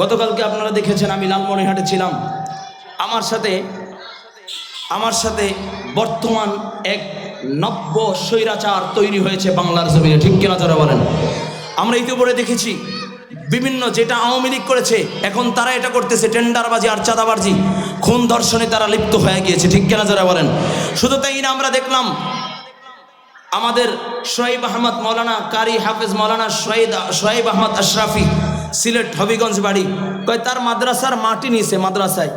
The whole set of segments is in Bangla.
গতকালকে আপনারা দেখেছেন আমি লালমনিহাটে ছিলাম। আমার সাথে আমার সাথে বর্তমান এক নব্য স্বৈরাচার তৈরি হয়েছে বাংলার জমিনে, ঠিক কিনা যারা বলেন? আমরা ইতিপরে দেখেছি, বিভিন্ন যেটা আওয়ামী লীগ করেছে, এখন তারা এটা করতেছে, টেন্ডারবাজি আর চাঁদাবাজি। খুন ধর্ষণে তারা লিপ্ত হয়ে গিয়েছে, ঠিক কিনা যারা বলেন? শুধু তাই না, আমরা দেখলাম আমাদের সোয়েব আহমদ মৌলানা, কারি হাফেজ মৌলানা সোয়েদ সোয়েব আহমদ আশরাফি সিলেট হবিগঞ্জ বাড়ি। কয়, তার মাদ্রাসার মাটি নিয়েছে মাদ্রাসায়।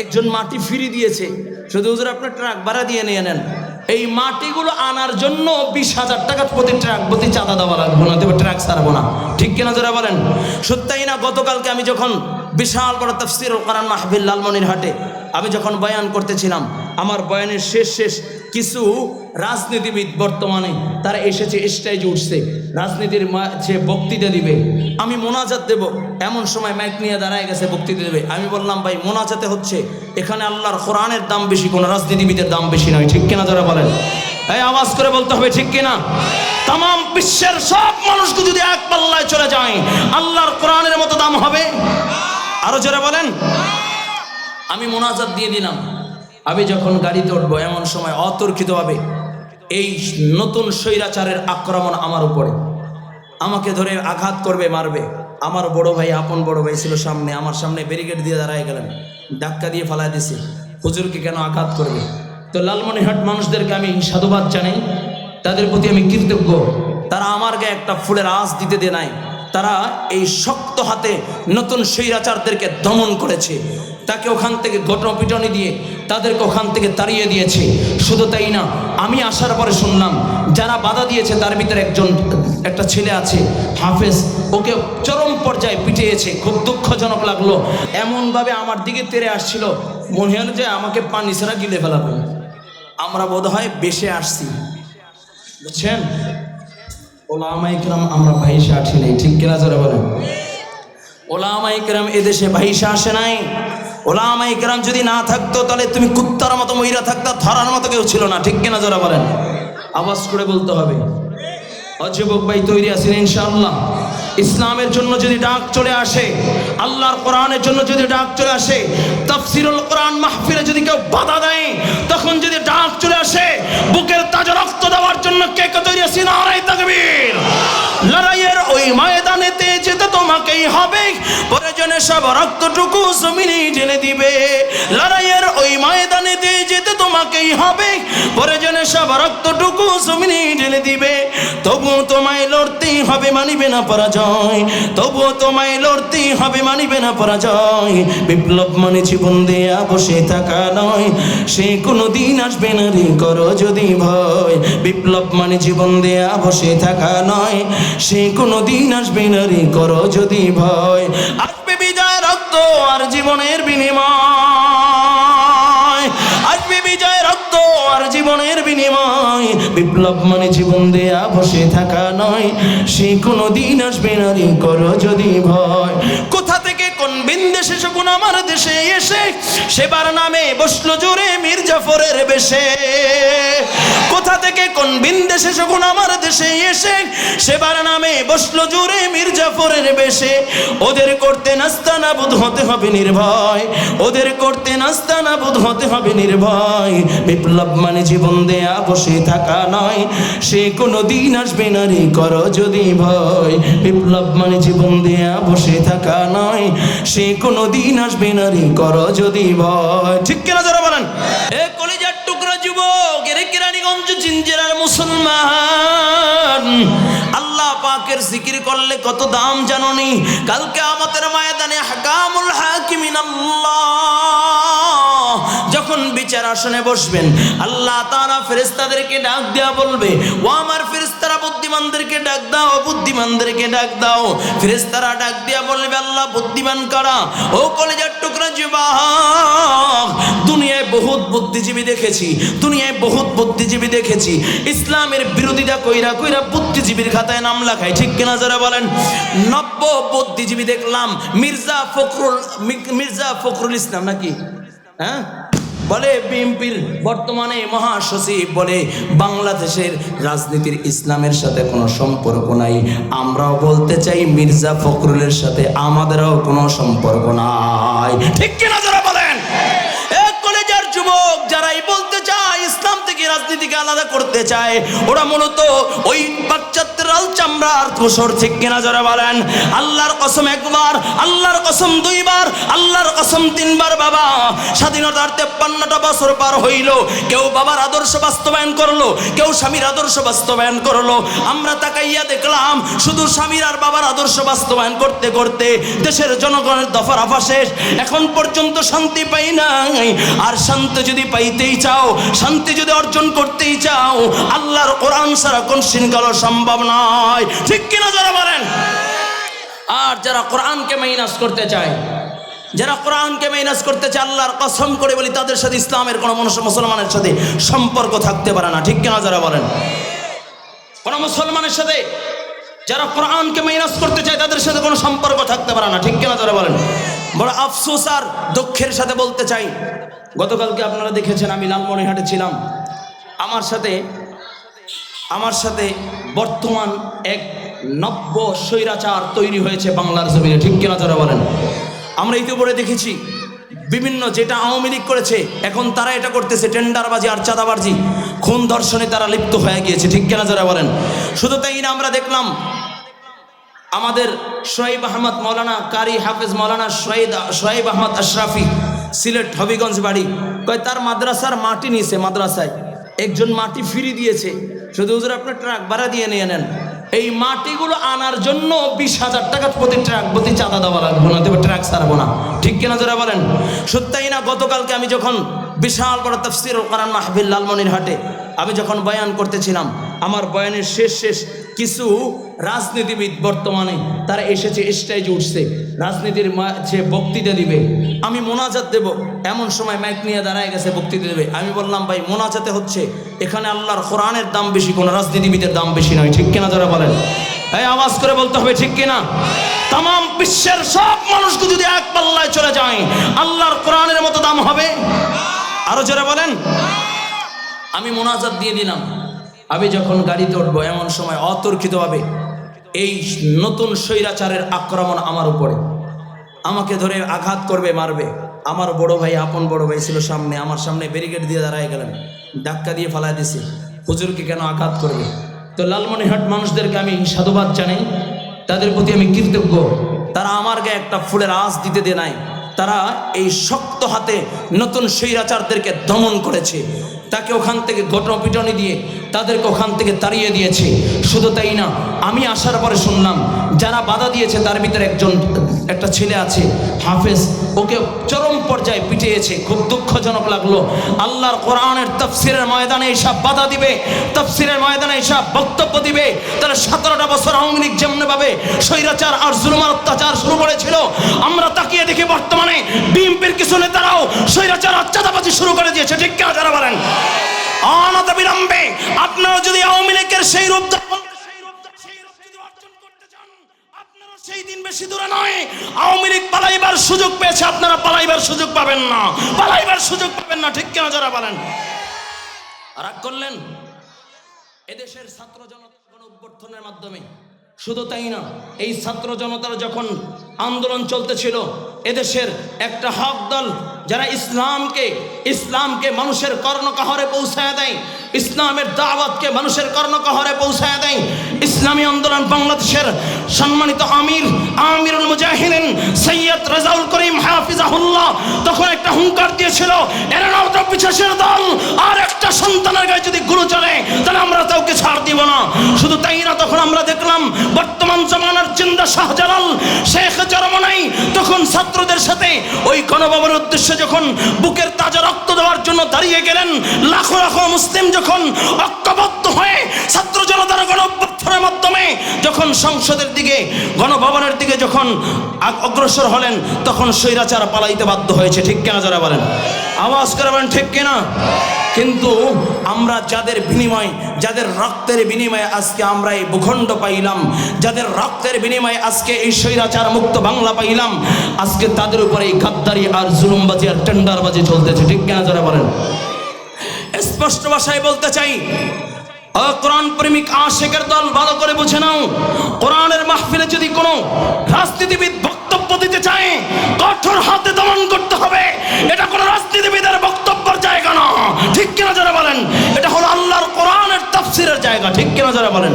একজন মাটি ফিরি দিয়েছে। শুধু হুজুর আপনার ট্রাক ভাড়া দিয়ে নিয়ে নেন, এই মাটিগুলো আনার জন্য বিশ হাজার টাকা প্রতি ট্রাক, প্রতি চাঁদা দেওয়া লাগবো না, তবে ট্রাক ছাড়বো না। ঠিক কিনা যারা বলেন? সত্যাই না? গতকালকে আমি যখন বিশাল বড় তফসির করান মাহবিল লালমনির হাটে। আমি যখন বয়ান করতেছিলাম, আমার বয়ানের শেষ শেষ কিছু রাজনীতিবিদ বর্তমানে, তারা এসেছে স্টেজে উঠছে। রাজনীতির যে বক্তৃতা দিবে, আমি মোনাজাত দেব। এমন সময় মাইক নিয়ে দাঁড়ায় গেছে, বক্তৃতা দেবে। আমি বললাম, ভাই, মোনাজাতে হচ্ছে। এখানে আল্লাহর কোরআনের দাম বেশি, কোনো রাজনীতিবিদের দাম বেশি নয়। ঠিক কিনা যারা বলেন? এই আওয়াজ করে বলতে হবে, ঠিক কিনা? তাম বিশ্বের সব মানুষকে যদি এক পাল্লায় চলে যায়, আল্লাহর কোরআনের মতো দাম হবে? আরও জোরে বলেন। আমি মোনাজাত দিয়ে দিলাম। আমি যখন গাড়িতে উঠবো, এমন সময় অতর্কিতভাবে এই নতুন স্বৈরাচারের আক্রমণ আমার উপরে। আমাকে ধরে আঘাত করবে, মারবে। আমার বড় ভাই, আপন বড় ভাই ছিল সামনে, আমার সামনে ব্যারিকেড দিয়ে দাঁড়ায় গেলেন। ধাক্কা দিয়ে ফালাই দিছে। হুজুরকে কেন আঘাত করবে? তো লালমনিহাট মানুষদেরকে আমি সাধুবাদ জানাই। তাদের প্রতি আমি কৃতজ্ঞ। তারা আমার গায়ে একটা ফুলের আঁচ দিতে দে নাই। তারা এই শক্ত হাতে নতুন স্বৈরাচারদেরকে দমন করেছে। তাকে ওখান থেকে ঘটনপিটনি দিয়ে তাদেরকে ওখান থেকে তাড়িয়ে দিয়েছে। শুধু তাই না, আমি আসার পরে শুনলাম, যারা বাধা দিয়েছে তার ভিতরে একজন, একটা ছেলে আছে, হাফেজ, ওকে চরম পর্যায়ে পিটিয়েছে। খুব দুঃখজনক লাগল। এমনভাবে আমার দিকে তেরে আসছিল। মনে হলো যে আমাকে পানি ছাড়া গিলে ফেলাবে। আমরা বোধ হয় বেশে আসছি। বুঝছেন? ওলামাই কিরাম, আমরা ভাইসা আসি নাই, ঠিক কিনা জোরে বলেন? ওলামাই কিরাম এদেশে ভাইসা আসে নাই? ওলামাইকরাম যদি না থাকতো, তাহলে তুমি কুত্তার মতো মহিলা থাকতো, ধরার মতো কেউ ছিল না, ঠিক কিনা জোরে বলেন? আওয়াজ করে বলতে হবে। অযুবক ভাই তৈরি আছেন, ইনশাআল্লাহ। ইসলামের জন্য যদি ডাক চলে আসে আল্লাহর কোরআনের জন্য যদি ডাক চলে আসে, তাফসিরুল কোরআন মাহফিলে যদি কেউ বাধা দেয়, তখন যদি ডাক চলে আসে, বুকের তাজা রক্ত দেওয়ার জন্য কে কে তৈরি আছেন আড়াই তাকবীর? লড়াইয়ের ওই ময়দানেতে যেতে তোমাকেই হবে, প্রয়োজনে সব রক্তটুকু জমিনে ঢেলে দিবে। লড়াইয়ের ওই ময়দানেতে যেতে তোমাকেই হবে। প্রয়োজনে সব রক্তটুকু জমিনে ঢেলে দিবে। তবুও তোমায় লড়তেই হবে মানিবে না পরাজয়। তবুও তোমায় লড়তেই হবে মানিবে না পরাজয়। বিপ্লব মানে জীবন দেয়া, বসে থাকা নয়। সে কোনো দিন আসবে না রে, করো যদি ভয়। বিপ্লব মানে জীবন দেয়া, বসে থাকা নয়। সে কোনো দিন আসবে না রে, করো যদি ভয়। আসবে বিজয় রক্ত আর জীবনের বিনিময়। জীবনের বিনিময়। বিপ্লব মানে জীবন দেয়া, বসে থাকা নয়। সে কোনো দিন আসবে না রে করো যদি ভয়। কোন বিন্দেশে শকুন আমার দেশে এসে, সেবার নামে বসল জোরে মীর জাফরের বেশে। কোথা থেকে কোন বিন্দেশে শকুন আমার দেশে এসে, সেবার নামে বসল জোরে মীর জাফরের বেশে। ওদের করতে নাস্তা না বুধ হতে হবে নির্ভয়, ওদের করতে নাস্তা না বুধ হতে হবে নির্ভয়। বিপ্লব মানে জীবন দেয়া, বসে থাকা নয়, সে কোনো দিন আসবে না রে, করো যদি ভয়। বিপ্লব মানে জীবন দেয়া, বসে থাকা নয়, সে কোনো দিন আসবে না রে, করো যদি ভয়। ঠিক কিনা যারা বলেন? এ কলিজার টুকরা যুবক, এর কিরানীগঞ্জ জিঞ্জিরার মুসলমান। আল্লাহ পাকের জিকির করলে কত দাম জাননি? কালকে আমাদের ময়দানে হাকামুল হাকিমিন আল্লাহ যখন বিচার আসনে বসবেন, আল্লাহ তারা ফেরেস্তাদেরকে ডাক দেওয়া বলবে, ও আমার ফেরেস্তারা বুদ্ধিমানদেরকে ডাক দাও, বুদ্ধিমানদেরকে ডাক দাও। ফেরেস্তারা ডাক দেওয়া বলবে, আল্লাহ বুদ্ধিমান করা? ও কলেজার টুকরা যুবক, দুনিয়ায় বহুত বুদ্ধিজীবী দেখেছি, দুনিয়ায় বহুত বুদ্ধিজীবী দেখেছি। ইসলামের বিরোধিতা কইরা কইরা বুদ্ধিজীবীর খাতায় নাম লেখায়, ঠিক কিনা যারা বলেন? নব্য বুদ্ধিজীবী দেখলাম, মির্জা ফখরুল মির্জা ফখরুল ইসলাম নাকি? হ্যাঁ? বলে বিএনপির বর্তমানে মহাসচিব বলে বাংলাদেশের রাজনীতির ইসলামের সাথে কোনো সম্পর্ক নাই। আমরাও বলতে চাই মির্জা ফখরুলের সাথে আমাদেরও কোনো সম্পর্ক নাই। ঠিক কিনা যারা বলেন? কলেজের যুবক যারাই বলতে চায় ইসলাম থেকে রাজনীতিকে আলাদা করতে চায়, ওরা মূলত ওই পাশ্চাত্যের লাল ঠিক কিনা যারা বলেন? আল্লাহর কসম একবার, আল্লাহর কসম দুইবার, আল্লাহর কসম তিনবার বাবা। স্বাধীনতার তেপ্পান্নটা বছর পার হইল। কেউ বাবার আদর্শ বাস্তবায়ন করল, কেউ স্বামীর আদর্শ বাস্তবায়ন করল। আমরা তাকাইয়া দেখলাম, শুধু স্বামীর আর বাবার আদর্শ বাস্তবায়ন করতে করতে দেশের জনগণের দফার আফা শেষ। এখন পর্যন্ত শান্তি পাই নাই। আর শান্তি যদি পাইতেই চাও, শান্তি যদি অর্জন করতেই চাও, আল্লাহর কোরআন ছাড়া কোন শৃঙ্খলা সম্ভব নয়। ঠিক কিনা যারা বলেন? আর যারা কোরআনকে মাইনাস করতে চায়, যারা কোরআনকে মাইনাস করতে চায়, আল্লাহর কসম করে বলি, তাদের সাথে ইসলামের কোনো মানুষ মুসলমানের সাথে সম্পর্ক থাকতে পারে না। ঠিক কিনা যারা বলেন? কোনো মুসলমানের সাথে যারা কোরআনকে মাইনাস করতে চায়, তাদের সাথে কোনো সম্পর্ক থাকতে পারে না। ঠিক কিনা যারা বলেন? বড় আফসোস আর দুঃখের সাথে বলতে চাই, গতকালকে আপনারা দেখেছেন, আমি লালমনিহাটে ছিলাম। আমার সাথে আমার সাথে বর্তমান এক নব্য স্বৈরাচার তৈরি হয়েছে বাংলার জমিনে। ঠিক কিনা যারা বলেন? আমরা ইতিপরে দেখেছি, বিভিন্ন যেটা আওয়ামী লীগ করেছে, এখন তারা এটা করতেছে টেন্ডারবাজি আর চাঁদাবাজি। খুন ধর্ষণে তারা লিপ্ত হয়ে গিয়েছে, ঠিক কিনা যারা বলেন? শুধু তাই না, আমরা দেখলাম আমাদের সোয়েব আহমদ মৌলানা, কারি হাফেজ মৌলানা সোয়েদ, সোয়েব আহমদ আশরাফি, সিলেট হবিগঞ্জ বাড়ি। কয়, তার মাদ্রাসার মাটি নিয়েছে মাদ্রাসায়। একজন মাটি ফিরি দিয়েছে। শুধু হুজুর আপনার ট্রাক ভাড়া দিয়ে নিয়ে নেন, এই মাটিগুলো আনার জন্য বিশ হাজার টাকা প্রতি ট্রাক, প্রতি চাঁদা দেওয়া লাগবো না, তবে ট্রাক ছাড়বো না। ঠিক কিনা যারা বলেন? সত্যি না, গতকালকে আমি যখন বিশাল বড় তফসির করান মাহবিল লালমনির হাটে আমি যখন বয়ান করতেছিলাম, আমার বয়ানের শেষ শেষ কিছু রাজনীতিবিদ বর্তমানে তারা এসেছে স্টেজে উঠছে। রাজনীতির মাঝে বক্তৃতা দিবে, আমি মোনাজাত দেব। এমন সময় মাইক নিয়ে দাঁড়ায় গেছে, বক্তৃতা দেবে। আমি বললাম, ভাই, মোনাজাতে হচ্ছে। এখানে আল্লাহর কোরআনের দাম বেশি, কোনো রাজনীতিবিদের দাম বেশি নয়। ঠিক কিনা যারা বলেন? এই আওয়াজ করে বলতে হবে, ঠিক কিনা? তাম বিশ্বের সব মানুষকে যদি এক পাল্লায় চলে যায়, আল্লাহর কোরআনের মতো দাম হবে? আরও যারা বলেন। আমি মোনাজাত দিয়ে দিলাম। আমি যখন গাড়িতে উঠবো এমন সময় অতর্কিতভাবে এই নতুন স্বৈরাচারের আক্রমণ আমার উপরে। আমাকে ধরে আঘাত করবে, মারবে। আমার বড় ভাই, আপন বড় ভাই ছিল সামনে, আমার সামনে ব্যারিকেড দিয়ে দাঁড়ায় গেলেন। ধাক্কা দিয়ে ফালাই দিছে। হুজুরকে কেন আঘাত করবে? তো লালমনিহাট মানুষদেরকে আমি সাধুবাদ জানাই। তাদের প্রতি আমি কৃতজ্ঞ। তারা আমার গায়ে একটা ফুলের আঁচ দিতে দে নাই। তারা এই শক্ত হাতে নতুন স্বৈরাচারদেরকে দমন করেছে। তাকে ওখান থেকে ঘটনপিটনি দিয়ে তাদেরকে ওখান থেকে তাড়িয়ে দিয়েছে। শুধু তাই না, আমি আসার পরে শুনলাম, যারা বাধা দিয়েছে তার ভিতরে একজন একটা ছেলে আছে, হাফেজ, ওকে চরম পর্যায়ে পিটিয়েছে, খুব দুঃখজনক লাগল। আল্লাহর কোরআনের তফসিরের ময়দানে এসব বাধা দিবে, তফসিরের ময়দানে এসব বক্তব্য দিবে। তারা সতেরোটা বছর আওয়ামী লীগ যেমনভাবে স্বৈরাচার আর জুলুমার অত্যাচার শুরু করেছিল, আমরা তাকিয়ে দেখি বর্তমানে বিএনপির কিছু নেতারাও স্বৈরাচার আর চাঁদাবাজি শুরু করে দিয়েছে, ঠিক কেন যারা বলেন? অনত বিলম্বে, আপনারা যদি আওয়ামী লীগের সেই রূপ সেই দিন বেশি দূরে নয়। আওয়ামী লীগ পালাইবার সুযোগ পেয়েছে, আপনারা পালাইবার সুযোগ পাবেন না। পালাইবার সুযোগ পাবেন না, ঠিক কেন যারা বলেন? রাগ করলেন? এদেশের ছাত্র জনতা গণ অভ্যর্থনের মাধ্যমে। শুধু তাই না, এই ছাত্র জনতার যখন আন্দোলন চলতেছিল। এদেশের একটা হক দল যারা ইসলামকে ইসলামকে মানুষের কর্ণকাহরে পৌঁছায় দেয়, ইসলামের দাওয়াতকে মানুষের কর্ণকাহরে পৌঁছায় দেয়। ইসলামী আন্দোলন বাংলাদেশের সম্মানিত আমির, আমিরুল মুজাহিদিন সৈয়দ রেজাউল করিম হাফিজাহুল্লাহ তখন একটা হুঙ্কার দিয়েছিল, এরা দল, আর একটা সন্তানের গায়ে যদি গুরু চলে তাহলে আমরা কাউকে ছাড় দিব না। শুধু তাই না, তখন আমরা দেখলাম, বর্তমান জমানার চিন্তা শাহজালাল শেখ জরমনাই তখন ছাত্রদের সাথে ওই গণভবনের উদ্দেশ্যে যখন বুকের তাজা রক্ত দেওয়ার জন্য দাঁড়িয়ে গেলেন, লাখো লাখো মুসলিম যখন ঐক্যবদ্ধ হয়ে ছাত্র জনতার গণ মাধ্যমে যখন সংসদের দিকে, গণভবনের দিকে যখন অগ্রসর হলেন, তখন স্বৈরাচার পালাইতে বাধ্য হয়েছে। ঠিক কেনা যারা বলেন? আওয়াজ করে বলেন, ঠিক কিনা? কিন্তু আমরা যাদের বিনিময়, যাদের রক্তের বিনিময়ে আজকে আমরা এই ভূখণ্ড পাইলাম, যাদের রক্তের বিনিময়ে আজকে এই স্বৈরাচার মুক্ত বাংলা পাইলাম, আজকে তাদের উপরে এই গাদ্দারি আর জুলুমবাজি আর টেন্ডারবাজি চলতেছে, ঠিক কেনা যারা বলেন? স্পষ্ট ভাষায় বলতে চাই কোরআন প্রেমিক আশেকের দল ভালো করে বুঝে নাও, কোরআনের মাহফিলে যদি কোনো রাজনীতিবিদ দিতে চায় কঠোর হাতে দমন করতে হবে। এটা কোনো রাজনীতিবিদের বক্তব্যের জায়গা না। ঠিক কিনা যারা বলেন? এটা হলো আল্লাহর কোরআনের তাফসিরের জায়গা। ঠিক কিনা যারা বলেন?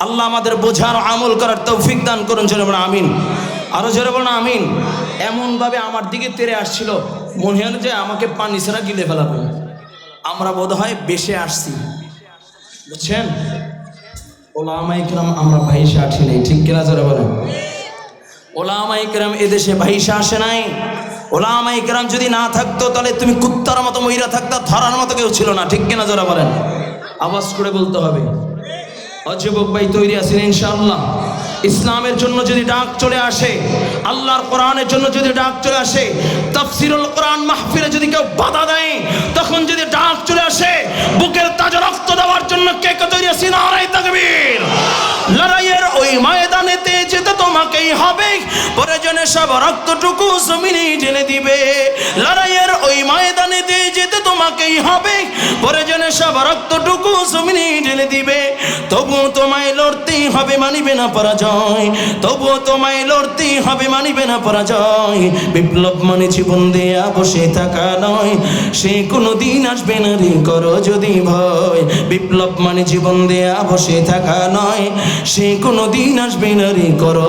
আল্লাহ আমাদের বোঝার আমল করার তৌফিক দান করুন, জোরে বলেন, আমিন। আরও জোরে বলেন, আমিন। এমনভাবে আমার দিকে তেরে আসছিল, মনে হয় যে আমাকে পানি ছাড়া গিলে ফেলাবে। আমরা বোধ হয় বেশে আসছি। বুঝছেন? ওলামা ইকরাম আমরা ভাইসা আসি নাই। ঠিক কিনা যারা বলেন? ওলামা ইকরাম এদেশে ভাইসা আসে নাই। ওলামাইকরম যদি না থাকতো, তাহলে তুমি কুত্তার মতো মহিলা ধরার মতো কেউ ছিল না। ঠিক কিনা যারা বলেন? আওয়াজ করে বলতে হবে। ভাই তৈরি আছেন ইনশাআল্লাহ। ইসলামের জন্য যদি ডাক চলে আসে, আল্লাহর কোরআনের জন্য যদি ডাক চলে আসে, তাফসিরুল কোরআন মাহফিলে যদি কেউ বাধা দেয়, তখন যদি ডাক চলে আসে, বুকের তাজা রক্ত দেওয়ার জন্য কে কে তৈরি আছেন আরাই তাকবীর। লড়াইয়ের ওই ময়দানেতে যেতে তোমাকেই হবে। প্রয়োজনে সব রক্তটুকু জমিনে ঢেলে দিবে। লড়াইয়ের ওই ময়দানেতে যেতে তোমাকেই হবে। প্রয়োজনে সব রক্তটুকু জমিনে ঢেলে দিবে। তবু তোমায় লড়তেই হবে মানিবে না পরাজয়। তবু তোমায় লড়তেই হবে মানিবে না পরাজয়। বিপ্লব মানে জীবন দেয়া, বসে থাকা নয়। সে কোনো দিন আসবে না রে, করো যদি ভয়। বিপ্লব মানে জীবন দেয়া, বসে থাকা নয়। সে কোনো দিন আসবে না রে, করো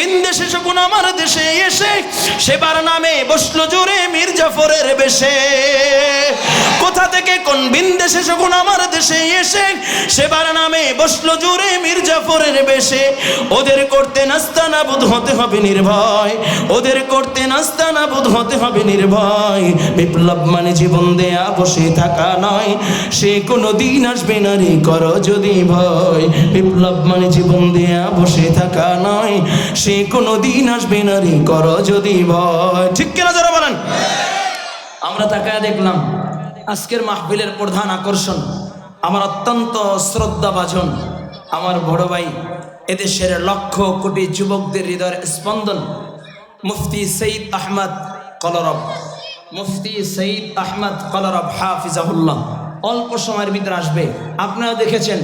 বিন্দেশে শকুন আমার দেশে এসে সেবার নামে বসল জোরে মীর জাফরের বেশে। কোথা থেকে কোন বিন্দেশে শকুন আমার দেশে এসে সেবার নামে বসল জোরে মীর জাফরের বেশে। ওদের করতে নাস্তা না বোধ হতে হবে নির্ভয়। ওদের করতে নাস্তা না বোধ হতে হবে নির্ভয়। বিপ্লব মানে জীবন দেয়া, বসে থাকা নয়। সে কোনো দিন আসবে না রে, করো যদি ভয়। বিপ্লব মানে জীবন দেয়া, বসে থাকা নয়। সে কোনো দিন আসবে না রে, করো যদি ভয়। ঠিক কিনা যারা বলেন? আমরা তাকায় দেখলাম, আজকের মাহফিলের প্রধান আকর্ষণ আমার অত্যন্ত শ্রদ্ধাভাজন, আমার বড় ভাই, এদেশের লক্ষ কোটি যুবকদের হৃদয়ের স্পন্দন, মুফতি সঈদ আহমদ কলরব। মুফতি সঈদ আহমদ কলরব হাফিজাহুল্লাহ। অল্প সময়ের ভিতরে আসবে। আপনারা দেখেছেন,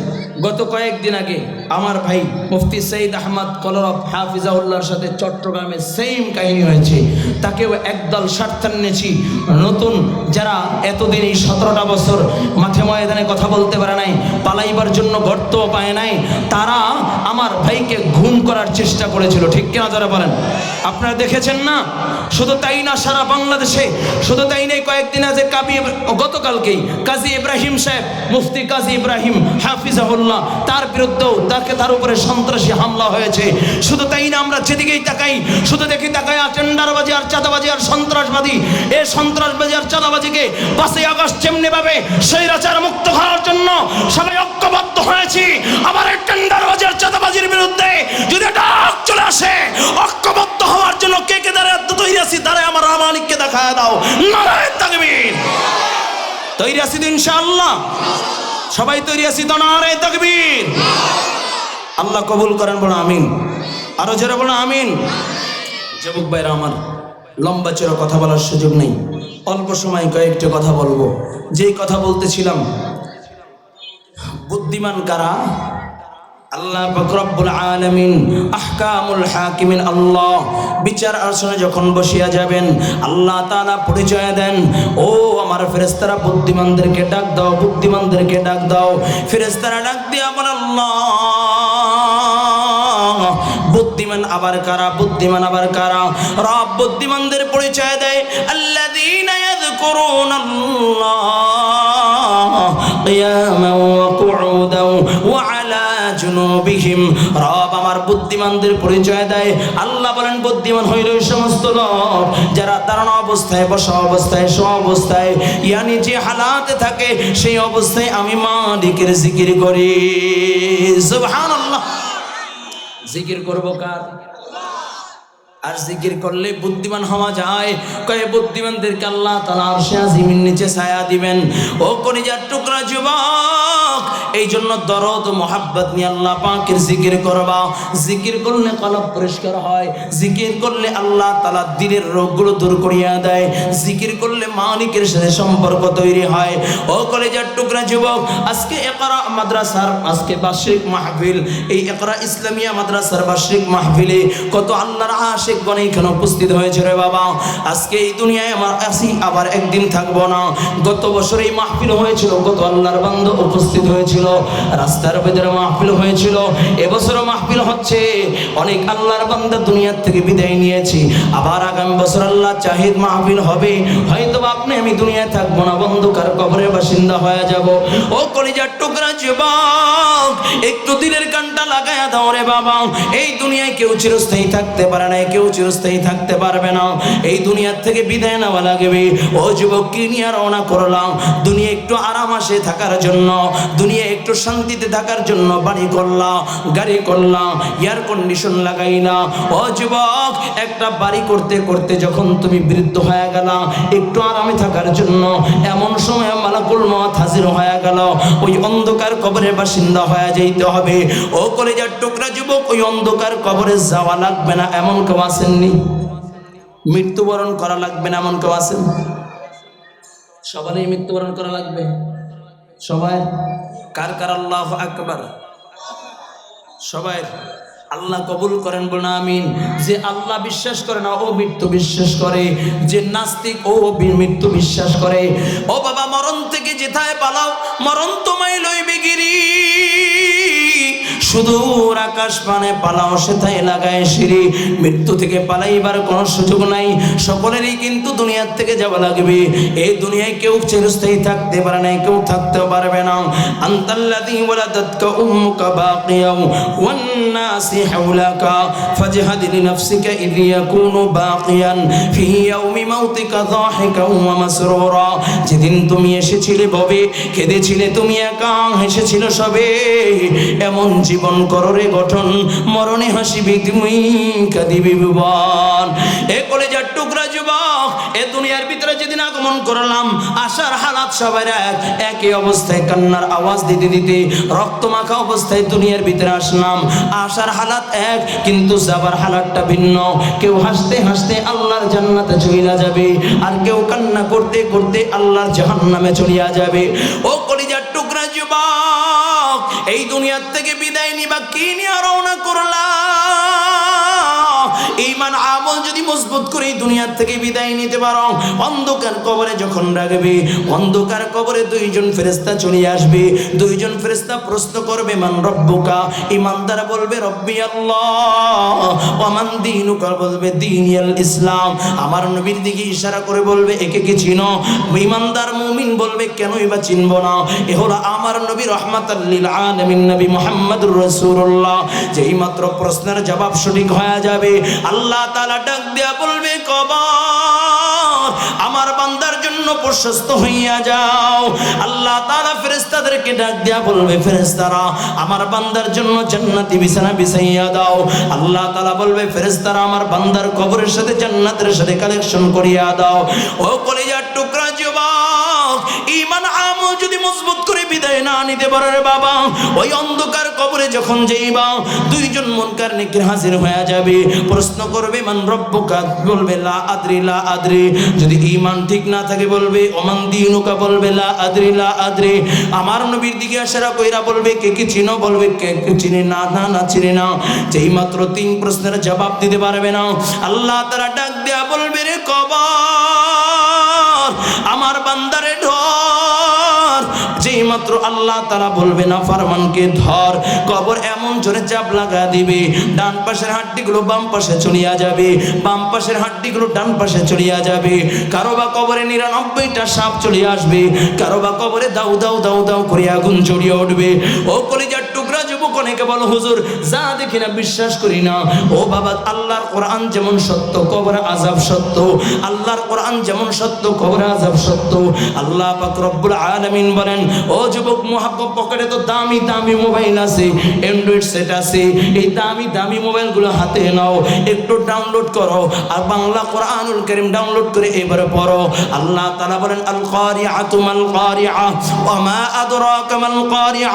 গত কয়েকদিন আগে আমার ভাই মুফতি সঈদ আহমদ কলরব হাফিজাউল্লাহর সাথে চট্টগ্রামে সেম কাহিনী হয়েছে। তাকেও একদল স্বার্থান্বেষী নতুন যারা এতদিন এই সতেরোটা বছর মাঠে ময়দানে কথা বলতে পারে নাই, পালাইবার জন্য গর্ত পায় নাই, তারা আমার ভাইকে ঘুম করার চেষ্টা করেছিল। ঠিক কিনা যারা বলেন? আপনারা দেখেছেন না? শুধু তাই না, সারা বাংলাদেশে শুধু তাই নেই, কয়েকদিন আগে কাবি গতকালকেই কাজী ইব্রাহিম সাহেব, মুফতি কাজী ইব্রাহিম হাফিজাহুল্লাহ, তার বিরুদ্ধেও তাকে তার উপরে সন্ত্রাসী হামলা হয়েছে। শুধু তাই না, আমরা যেদিকেই তাকাই, শুধু দেখি তাকাই আর টেন্ডারবাজি আর চাঁদাবাজি আর সন্ত্রাসবাদী। এই সন্ত্রাসবাজি আর চাঁদাবাজিকে পাঁচই আগস্ট ভাবে স্বৈরাচার মুক্ত করার জন্য সবাই ঐক্যবদ্ধ হয়েছি। আবার এই টেন্ডারবাজি আর চাঁদাবাজির বিরুদ্ধে যদি ডাক চলে আসে, ঐক্যবদ্ধ হওয়ার জন্য কে কে দাঁড়ায় তৈরি আছি, দাঁড়ায় আমার রামানিককে দেখায় দাও। নারায়ণ তাকবীর। তৈরি আছি ইনশাআল্লাহ। সবাই তৈরি আছি তো নারায় তাকবীর। আল্লাহ কবুল করেন, বলো আমিন। আরও জোরে বলো আমিন। যুবক ভাইরা আমার, লম্বা চড়া কথা বলার সুযোগ নেই। অল্প সময় কয়েকটা কথা বলব। যেই কথা বলতেছিলাম, বুদ্ধিমান কারা? আল্লাহ বকরব্বুল আলামিন, আহকামুল হাকিমিন, আল্লাহ বিচার আসনে যখন বসিয়া যাবেন, আল্লাহ তাআলা পরিচয় দেন, ও আমার ফেরেশতারা, বুদ্ধিমানদেরকে ডাক দাও, বুদ্ধিমানদেরকে ডাক দাও, ফেরেশতারা ডাক দিয়ে আমার আল্লাহ। বুদ্ধিমান আবার কারা? বুদ্ধিমান আবার কারা? রব বুদ্ধিমানদের পরিচয় দেয় রব আমার বুদ্ধিমানদের পরিচয় দেয়। আল্লাহ বলেন, বুদ্ধিমান হইল সমস্ত লোক যারা দাঁড়ানো অবস্থায়, বসা অবস্থায় শো অবস্থায়, ইয়ানি যে হালাতে থাকে, সেই অবস্থায় আমি মালিকের জিকির করি। সুবহানাল্লাহ। জিকির করব কার? আর জিকির করলে বুদ্ধিমান হওয়া যায়। কয়ে বুদ্ধিমানদেরকে আল্লাহ তালা আরশে আজিমের নিচে ছায়া দিবেন। ও কলিজার টুকরা যুবক এই জন্য দরদ মোহাব্বত নিয়ে আল্লাহ পাকের জিকির করবা। জিকির করলে কলব পরিষ্কার হয়। জিকির করলে আল্লাহ তালা দিলের রোগগুলো দূর করিয়া দেয়। জিকির করলে মালিকের সাথে সম্পর্ক তৈরি হয়। ও কলেজার টুকরা যুবক, আজকে একরা মাদ্রাসার, আজকে বার্ষিক মাহফিল। এই একরা ইসলামিয়া মাদ্রাসার বার্ষিক মাহফিলে কত আল্লাহর আশেক গণ এখানে উপস্থিত হয়েছে রে বাবা। আজকে এই দুনিয়ায় আমার আসি, আবার একদিন থাকব না। গত বছর এই মাহফিল হয়েছিল, গত আল্লাহর বান্ধব উপস্থিত হয়েছিল, রাস্তার ভেতরে মাহফিল হয়েছিল। এবছরও মাহফিল হচ্ছে, অনেক আল্লাহর বান্দা দুনিয়ার থেকে বিদায় নিয়েছি। আবার আগামী বছর আল্লাহ চাহিদ মাহফিল হবে। হয়তো আপনি আমি দুনিয়ায় থাকব না বন্ধুকার কবরের বাসিন্দা হয়ে যাব। ও কলিজার টুকরা যুবক, একটু দিলের কানটা লাগায়া দাও রে বাবা। এই দুনিয়ায় কেউ চিরস্থায়ী থাকতে পারে না কেউ চিরস্থায়ী থাকতে পারবে না। এই দুনিয়ার থেকে বিদায় নেওয়া লাগবে। ও যুবক কি নিয়ে রওনা করলাম। দুনিয়া একটু আরাম আসে থাকার জন্য, দুনিয়া একটু শান্তিতে থাকার জন্য বাড়ি করলাম, গাড়ি করলাম এয়ার কন্ডিশন লাগাইলাম। ও যুবক, একটা বাড়ি করতে করতে যখন তুমি বৃদ্ধ হয়ে গেল, একটু আরামে থাকার জন্য এমন সময় মালাকুল মত হাজির হয়ে গেল। ওই অন্ধকার কবরের বাসিন্দা হয়ে যাইতে হবে। ও কলেজার টুকরা যুবক, ওই অন্ধকার কবরে যাওয়া লাগবে না, এমন কেউ আসেননি। মৃত্যুবরণ করা লাগবে না এমন কেউ আছেন? সবারই মৃত্যুবরণ করা লাগবে। সবাই? কার কার আল্লাহ আকবার? সবাই? আল্লাহ কবুল করেন বলে আমিন। যে আল্লাহ বিশ্বাস করে না, ও মৃত্যু বিশ্বাস করে। যে নাস্তিক, ও মৃত্যু বিশ্বাস করে। ও বাবা, মরণ থেকে যেথায় পালাও, মরণ তোমায় লইবে গিরি। সুদূর আকাশ পানে পালাও, সেথায় লাগায় সিঁড়ি। মৃত্যু থেকে পালাইবার কোনো সুযোগ নাই। সকলেরই কিন্তু দুনিয়ার থেকে যাওয়া লাগবে। এই দুনিয়ায় কেউ চিরস্থায়ী থাকতে পারে না কেউ থাকতে পারবে না। আন্তাল্লাযী ওয়ালাদাতকা উম্মুকা বাকিয়াও ওয়ান নাসি হাওলাকা, ফাজহাদ লিনাফসিকা ইয ইয়াকুনু বাকিয়ান, ফি ইয়াউমি মাউতিকা যাহিকাও ওয়া মাসরুরা। যেদিন তুমি এসেছিলে ববে, কেঁদেছিলে তুমি একা, হেসেছিল সবে। এমন জীবন কররে গঠন, মরণে হাসিবি তুমি, কাঁদিবি ভুবন এ কলেজার টুকরা যুবক, এ দুনিয়ার ভিতরে যেদিন আগমন করলাম, আশার হালাত সবার এক। একই অবস্থায় কান্নার আওয়াজ দিতে দিতে রক্ত মাখা অবস্থায় দুনিয়ার ভিতরে আসলাম। আশার হালাত এক, কিন্তু যাবার হালাতটা ভিন্ন। কেউ হাসতে হাসতে আল্লাহর জান্নাতে চলিয়া যাবে, আর কেউ কান্না করতে করতে আল্লাহর জাহান্নামে চলিয়া যাবে। ও এই দুনিয়ার থেকে বিদায় নিবা কি নিয়ে রওনা করলাম ইমান আমল যদি মজবুত করে দুনিয়ার থেকে বিদায় নিতে পারো। অন্ধকার কবরে যখন রাখবে, অন্ধকার কবরে দুইজন ফেরেস্তা চলে আসবে। দুইজন ফেরেস্তা প্রশ্ন করবে, মান রব্বুকা? ইমানদার বলবে, রব্বি আল্লাহ। বলবে, দিনিয়াল ইসলাম। আমার নবীর দিকে ইশারা করে বলবে, একে কে চিনো? ইমানদার মুমিন বলবে, কেনই বা চিনব না? এ হলো আমার নবী রহমাতাল্লিল আলামিন নবী মুহাম্মদুর রসুল্লাহ যেই মাত্র প্রশ্নের জবাব সঠিক হয়ে যাবে আল্লাহ তালা ডাক দিয়া বলবে, কবর আমার বান্দার জন্য প্রশস্ত হইয়া যাও। আল্লাহ তালা ফেরেস্তাদেরকে ডাক দিয়া বলবে ফেরেস্তারা আমার বান্দার জন্য জান্নাতি বিছানা বিছাইয়া দাও। আল্লাহ তালা বলবে ফেরেস্তারা আমার বান্দার কবরের সাথে জান্নাতের সাথে কালেকশন করিয়া দাও। ও কলিজার টুকরা ঈমান আমল যদি মজবুত করে বিদায় না নিতে পারো বাবা, ওই অন্ধকার কবরে যখন যাইবা, দুইজন মুনকার নেকির হাজির হয়ে যাবে। প্রশ্ন করবে, মান বলবে, লা আদ্রি লা আদ্রি। যদি ঈমান ঠিক না থাকে বলবে বলবে, লা আদ্রি লা আদ্রি। আমার নবীর দিকে আসারা কইরা বলবে, কে কি চিনো? বলবে, কে কে চিনি না? না না, চিনি না। যেই মাত্র তিন প্রশ্নের জবাব দিতে পারবে না। আল্লাহ তারা ডাক দেয়া বলবে, রে কবর! যেই মাত্র আল্লাহ তারা বলবে না, ফারমানকে ধর। কবর এমন জোরে চাপ লাগা দিবে, ডান পাশের হাড্ডিগুলো বাম পাশে চলিয়া যাবে, বাম পাশের হাড্ডিগুলো ডান পাশে চলিয়া যাবে। কারও বা কবরে নিরানব্বইটা সাপ চলে আসবে, কারও বা কবরে দাউ দাউ দাউ দাউ করে আগুন চড়িয়ে উঠবে। ও কলিজার টুকরা অনেকে বলো, হুজুর, যা দেখি না, বিশ্বাস করি না। ও বাবা, আল্লাহর কোরআন যেমন সত্য, কবর আজাব সত্য। আল্লাহর কোরআন যেমন সত্য, কবর আজাব সত্য। আল্লাহ পাক রব্বুল আলামিন বলেন, ও যুবক, মহাব্বত পকেটে তো দামি দামি মোবাইল আছে অ্যান্ড্রয়েড সেট আছে। এই দামি দামি মোবাইলগুলো হাতে নাও, একটু ডাউনলোড করো আর বাংলা কোরআনুল করিম ডাউনলোড করে এবারে পড়ো। আল্লাহ তাআলা বলেন আল কারিআতু মাল কারিআ ওয়া মা আদরাকা মাল কারিআ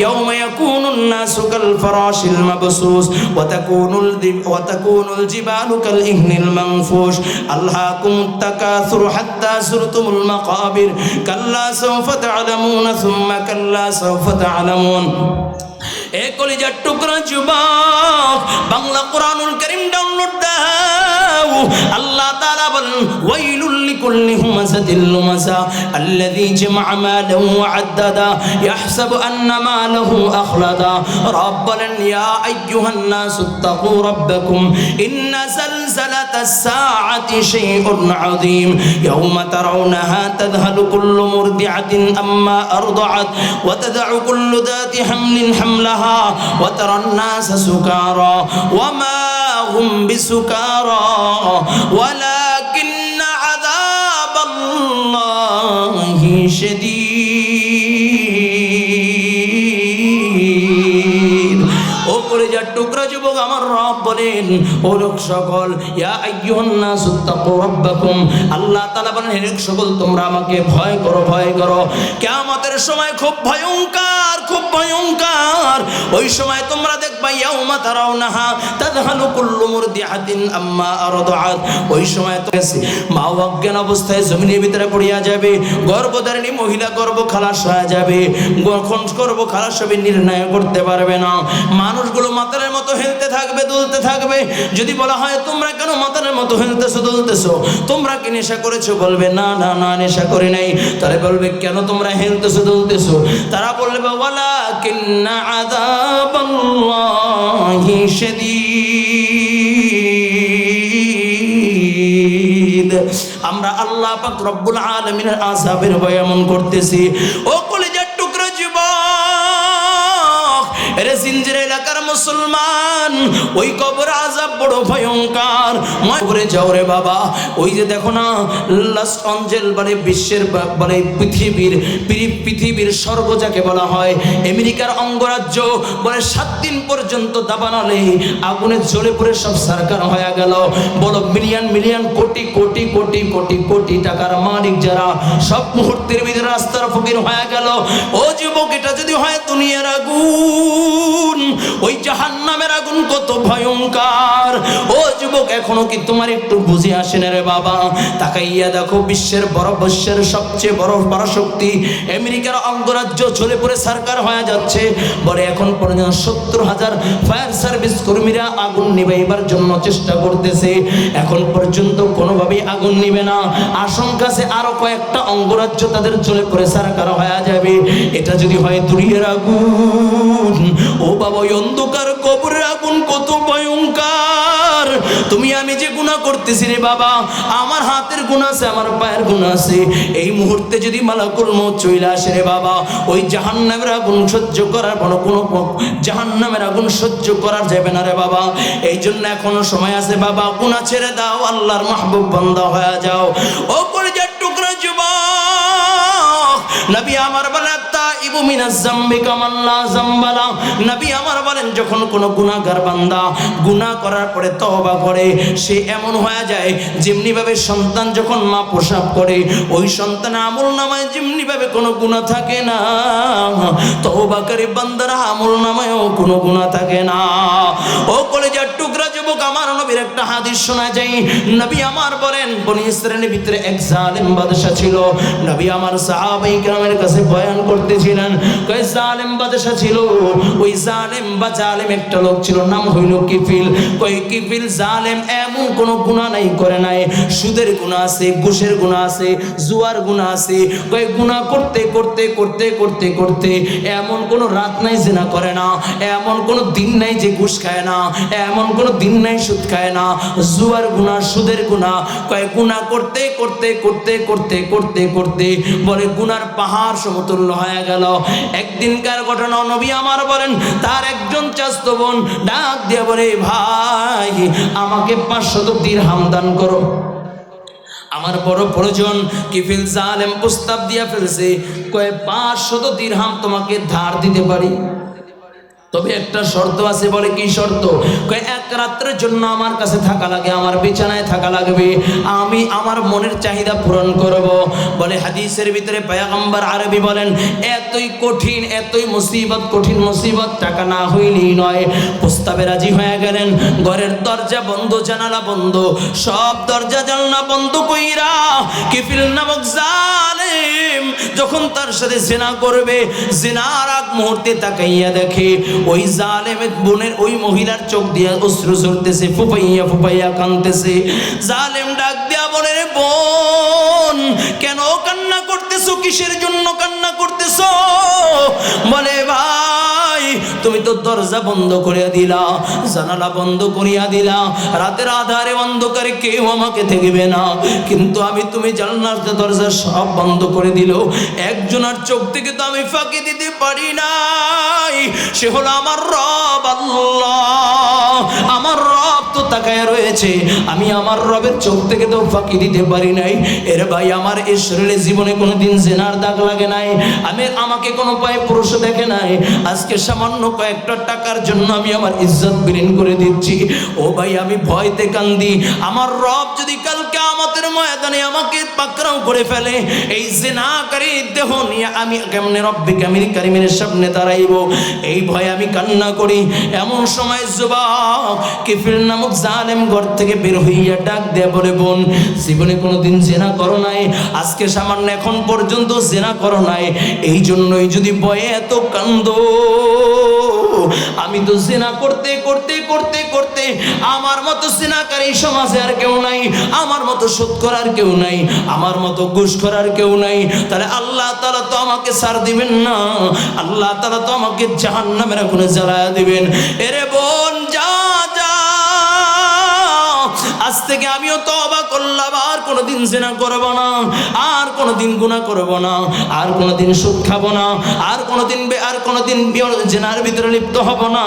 ইয়াউমা ইয়াকুনুন নাসু তাকুনুল দিব ওয়া তাকুনুল জিবালু কাল ইহনিল মানফুশ আল্লাহকুমুত তাকাসুর হাত্তা যুরতুমুল মাকাবির। কাল্লা সাওফা তা'লামুন, সুম্মা কাল্লা সাওফা তা'লামুন। এ কলিজার টুকরা যুবক, বাংলা কোরআনুল করিম ডাউনলোড দাও। আল্লাহ তাআলা বলেন, ওয়াইলুল كل همزة لمزة الذي جمع مالا وعددا يحسب أن ماله أخلدا ربنا يا أيها الناس اتقوا ربكم إن زلزلة الساعة شيء عظيم يوم ترونها تذهل كل مرضعة أما أرضعت وتدع كل ذات حمل حملها وترى الناس سكارى وما هم بسكارى ولا সেদিন বলেন, ও লোক সকল আল্লাহ বলেন সকল, তোমরা আমাকে ভয় করো ভয় করো। সময় খুব খুব ওই সময় তোমরা দেখবা, ইয়াউমা আম্মা ওই সময় তো মা অজ্ঞান অবস্থায় জমিনের ভিতরে পড়িয়া যাবে, গর্ভধারিণী মহিলা গর্ভ খালাস হয়ে যাবে। গর্ভ খালাস হবে, নির্ণয় করতে পারবে না। মানুষগুলো মাতারের মতো হেলতে থাকবে দুলতে থাকবে। যদি বলা হয়, তোমরা কেন মাতারের মতো হেলতেছো দুলতেছো? তোমরা কি নেশা করেছ? বলবে, না না না, নেশা করি নাই। তারা বলবে, কেন তোমরা হেলতেছো দুলতেছো? তারা বলবে ওয়ালা কিন্না আযাবাল্লাহি শাদীদ। আমরা আল্লাহ পাক রব্বুল আলামিনের আযাবের ভয় এমন করতেছি। ও কলিজার এরে জিঞ্জির এলাকার মুসলমান। ওই কবর আজাব বড় ভয়ঙ্কর। মরে যাও রে বাবা। ওই যে দেখো না লাস্ট অঞ্জেল মানে বিশ্বের মানে পৃথিবীর পৃথিবীর স্বর্গ যাকে বলা হয়, আমেরিকার অঙ্গরাজ্য বলে সাত দিন পর্যন্ত দাবানালে আগুনে জ্বলে পড়ে সব সরকার হয়ে গেল। বলো মিলিয়ন মিলিয়ন কোটি কোটি কোটি কোটি কোটি টাকার মালিক যারা সব মুহূর্তের ভিতরে রাস্তার ফকির হয়ে গেল। ও যুবক, এটা যদি হয় দুনিয়ার আগুন। ওই জাহান্নামের আগুন কত ভয়ঙ্কর। ও যুবক, এখনও কি তোমার একটু বুঝে আসে রে বাবা? তাকাইয়া দেখো, বিশ্বের বড় বিশ্বের সবচেয়ে বড় বড় শক্তি আমেরিকার অঙ্গরাজ্য চলে পড়ে সরকার হয়ে যাচ্ছে। বলে এখন পর্যন্ত সত্তর হাজার ফায়ার সার্ভিস কর্মীরা আগুন নিভাইবার জন্য চেষ্টা করতেছে। এখন পর্যন্ত কোনোভাবেই আগুন নিবে না। আশঙ্কা আছে আরও কয়েকটা অঙ্গরাজ্য তাদের চলে পড়ে সরকার হয়ে যাবে। এটা যদি হয় দুনিয়ার আগুন ও বাবা অন্ধকার কবরের আগুন কত ভয়ঙ্কর। তুমি আমি যে গুনাহ করতেছি রে বাবা, আমার হাতের গুণ আছে, আমার পায়ের গুণ আছে। এই মুহূর্তে যদি মালাকুল মৌত চলে আসে রে বাবা, ওই জাহান্নামের আগুন সহ্য করার কোনো কোনো জাহান্নামের আগুন সহ্য করার যাবে না রে বাবা। এই জন্য এখনও সময় আছে বাবা, গুনাহ ছেড়ে দাও, আল্লাহর মাহবুব বন্ধ হয়ে যাও। ও কলিজার টুকরা যুবক, নবী আমার বলে তাইবু মিনাজ জামবি কামাল্লা জামবালা। নবী আমার বলেন, যখন কোনো গুনাহগার বান্দা গুনাহ করার পরে তওবা করে, সে এমন হয়ে যায় যেমনি ভাবে সন্তান যখন মা প্রসাব করে, ওই সন্তানের আমল নামায় যেমনি ভাবে কোনো গুনাহ থাকে না। তওবাকারী বান্দার আমল নামায়ও কোনো গুনাহ থাকে না। ও কলেজার টুকরা যুবক, আমার নবীর একটা হাদিস শোনা যায়। নবী আমার বলেন, বনি ইসরায়েলের ভিতরে এক জালেম বাদশা ছিল। নবী আমার সাহাবাই গ্রামের কাছে বয়ান করতেছিলেন কই জালেম বাদশা ছিল। ওই জালেম বা জালেম একটা লোক ছিল, নাম হইল কিফিল। কিফিল জালেম, এমন কোন গুনাহ নাই, করে নাই। সুদের গুনাহ আছে, ঘুষের গুনাহ আছে, জুয়ার গুনাহ আছে। গুনাহ করতে করতে করতে করতে করতে এমন রাত নাই করে না। এমন কোন দিন নাই যে ঘুষ খায় না। এমন কোন দিন নাই সুদ খায় না। জুয়ার গুনাহ, সুদের গুনাহ। কয়, গুনাহ করতে করতে করতে করতে করতে করতে বলে, গুনার পাহাড় সমতুল্য হয়ে গেল। একদিনকার ঘটনা নবী আমার বলেন, তার একজন চাস্ত বোন ডাক দিয়ে বলে, ভাই, আমাকে পাঁচশত তীর হামদান করো। আমার বড় প্রয়োজন, কিফিল আলেম প্রস্তাব দিয়া ফেলছে, কয়ে পাঁচশত দিরহাম তোমাকে ধার দিতে পারি। তবে একটা শর্ত আছে, বলে কি শর্ত? এক রাত্রের জন্য আমার কাছে থাকা লাগে, আমার বিছানায় থাকা লাগবে, আমি আমার মনের চাহিদা পূরণ করব। বলে হাদিসের ভিতরে পায়াগম্বর আরবি বলেন, এতই কঠিন, এতই মুসিবত, কঠিন মুসিবত টাকা না হইলেই নয়। প্রস্তাবে রাজি হয়ে গেলেন, ঘরের দরজা বন্ধ, জানালা বন্ধ, সব দরজা জানালা বন্ধ কইরা কিফিল নামক জালেম যখন তার সাথে জেনা করবে, জেনার আগ মুহূর্তে তাকাইয়া দেখে ওই জালেমের বোনের ওই মহিলার চোখ দিয়া অশ্রু ঝরতেছে, ফুপাইয়া ফুপাইয়া কানতেছে জালেম ডাক দিয়া বলে, রে বোন, কেন কান্না করতেছো? কিসের জন্য কান্না করতেছো? বলে, ভাই তুমি তো দরজা বন্ধ করে দিলা, জানালা বন্ধ করিয়া দিলা, রাতের আধারে অন্ধকারে কেউ আমাকে দেখবে না। কিন্তু আমি তুমি জানালার দরজা সব বন্ধ করে দিল। একজনের চোখ থেকে তো আমি ফাঁকি দিতে পারি নাই। সে হলো আমার রব আল্লাহ। আমার রব তো তাকায় রয়েছে। আমি আমার রবের চোখ থেকে তো ফাঁকি দিতে পারি নাই। এর ভাই, আমার এই শরীরে জীবনে কোনোদিন জেনার দাগ লাগে নাই। আমি, আমাকে কোনো পায়ে পুরুষ দেখে নাই। আজকে সামান্য কয়েকটা টাকার জন্য আমি আমার ইজ্জত বিলীন করে দিচ্ছি। ও ভাই, আমি ভয়তে কান্দি। আমার রব যদি ময়দানে আমাকে পাকড়াও করে ফেলে। এই যে জেনাকারী দেহ নিয়ে আমি কেমনে রব্বে কামির কারিমের সামনে দাঁড়াইব? এই ভয়ে আমি কান্না করি। এমন সময় যুবক কিফিল নামক জালেম ঘর থেকে বের হইয়া ডাক দেয়া বলে, বোন, জীবনে কোনোদিন জেনা করো নাই। আজকে সামান্য এখন পর্যন্ত জেনা করো নাই। এই জন্যই যদি ভয়ে এত কান্দ আমি তো জেনা করতে করতে করতে করতে আমার মতো জেনাকারী সমাজে আর কেউ নাই, আমার মতো সুদ করার কেউ নাই, আমার মতো ঘুষ করার কেউ নাই। তাহলে আল্লাহ তারা তো আমাকে সার দিবেন না, আল্লাহ তারা তো আমাকে জাহান্নামের আগুনে জ্বালায়া দিবেন। এরে বোন যা আজ থেকে আমিও তবা করলাম, আর কোনোদিন জেনা করব না, আর কোনোদিন গুনাহ করব না, আর কোনোদিন সুদ খাব না, আর কোনোদিন আর কোনোদিন জেনার ভিতরে লিপ্ত হব না,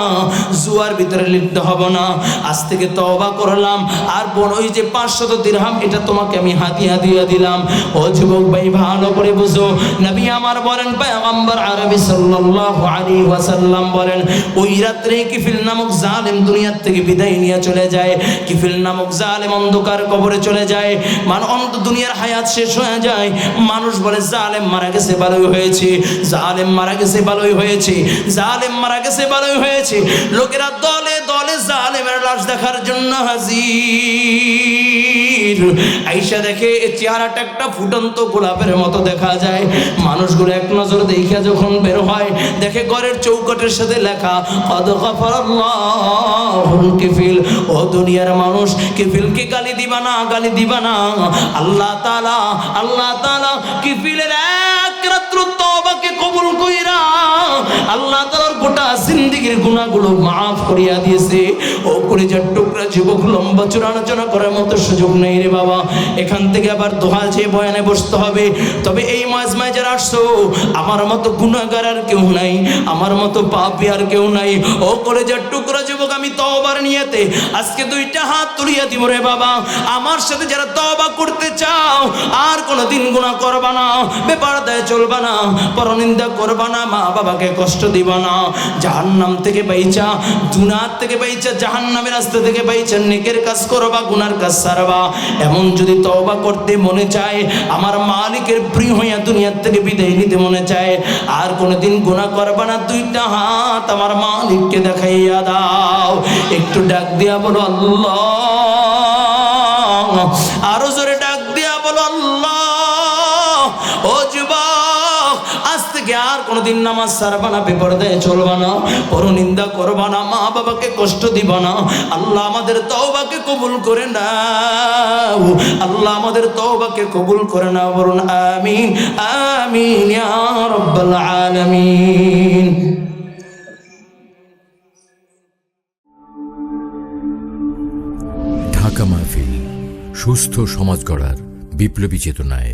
জুয়ার ভিতরে লিপ্ত হব না। আজ থেকে তবা করলাম, আর ওই যে পাঁচশত দিরহাম, এটা তোমাকে আমি হাতিয়া দিয়ে দিলাম। ও যুবক ভাই, ভালো করে বুঝো। নবী আমার বলেন, পয়গম্বর আরবি সাল্লাল্লাহু আলাইহি ওয়াসাল্লাম বলেন, ওই রাত্রে কিফিল নামক জালেম দুনিয়ার থেকে বিদায় নিয়ে চলে যায়। কিফিল নামক জালেম অন্ধকার কবরে চলে যায়। মান অন্ত দুনিয়ার হায়াত শেষ হয়ে যায়। মানুষ বলে, জালেম মারা গেছে ভালোই হয়েছে। জালেম মারা গেছে ভালোই হয়েছে। জালেম মারা গেছে ভালোই হয়েছে। লোকেরা দলে দলে জালেমের লাশ দেখার জন্য হাজির। আইসা দেখে চেহারাটা একটা ফুটন্ত গোলাপের মতো দেখা যায়। মানুষগুলো এক নজর দেখে যখন বের হয়, দেখে ঘরের চৌকটের সাথে লেখা কিফিল ও দুনিয়ার মানুষ, কিফিলকে গালি দিবা না, গালি দিবা না। আল্লাহ তালা আল্লাহ তাআলা কিফিলের এক রাত্র তওবাকে কবুল কইরা, আল্লাহ তাআলার গোটা জিন্দেগীর গুনাহগুলো মাফ করিয়া দিয়েছে। ও করে কলিজার টুকরা যুবক লম্বা চূড়া আলোচনা করার মতো সুযোগ নেই রে বাবা। এখান থেকে আবার দোহা চেয়ে বয়ানে বসতে হবে। তবে এই মাঝ মাজমায় যারা আসছো, আমার মতো গুণাগার আর কেউ নাই, আমার মতো পাপি আর কেউ নাই। ও করে কলেজার টুকরা যুবক, আমি তওবার নিয়েতে আজকে দুইটা হাত তুলিয়া দিব রে বাবা। আমার সাথে যারা তওবা করতে চাও, আর কোনোদিন গুনাহ করবা না ব্যাপার দায় চলবা না, পরনিন্দা করবা না মা বাবাকে কষ্ট দিবা না। জাহান্নাম থেকে বাইচা দুনার থেকে বাইচা, জাহান্নামের রাস্তা থেকে বাইচা, নেকের কাজ করবা, গুনার কাজ সারবা। এমন যদি তওবা করতে মনে চায়, আমার মালিকের প্রিয় হইয়া দুনিয়ার থেকে বিদায় নিতে মনে চায়, আর কোনোদিন গুনাহ করবা না, দুইটা হাত আমার মালিককে দেখাইয়া দাও। একটু ডাক দিয়া বলো, আল্লাহ কোনোদিন নামাজ সারবা না বেপরদায় চলবা না পরনিন্দা করবা না, মা বাবাকে কষ্ট দিবা না। আল্লাহ আমাদের তওবাকে কবুল করে নাও। আল্লাহ আমাদের তওবাকে কবুল করে নাও, বলুন আমিন আমিন, ইয়া রাব্বাল আলামিন। ঢাকা মাহফিল, সুস্থ সমাজ গড়ার বিপ্লবী চেতনায়।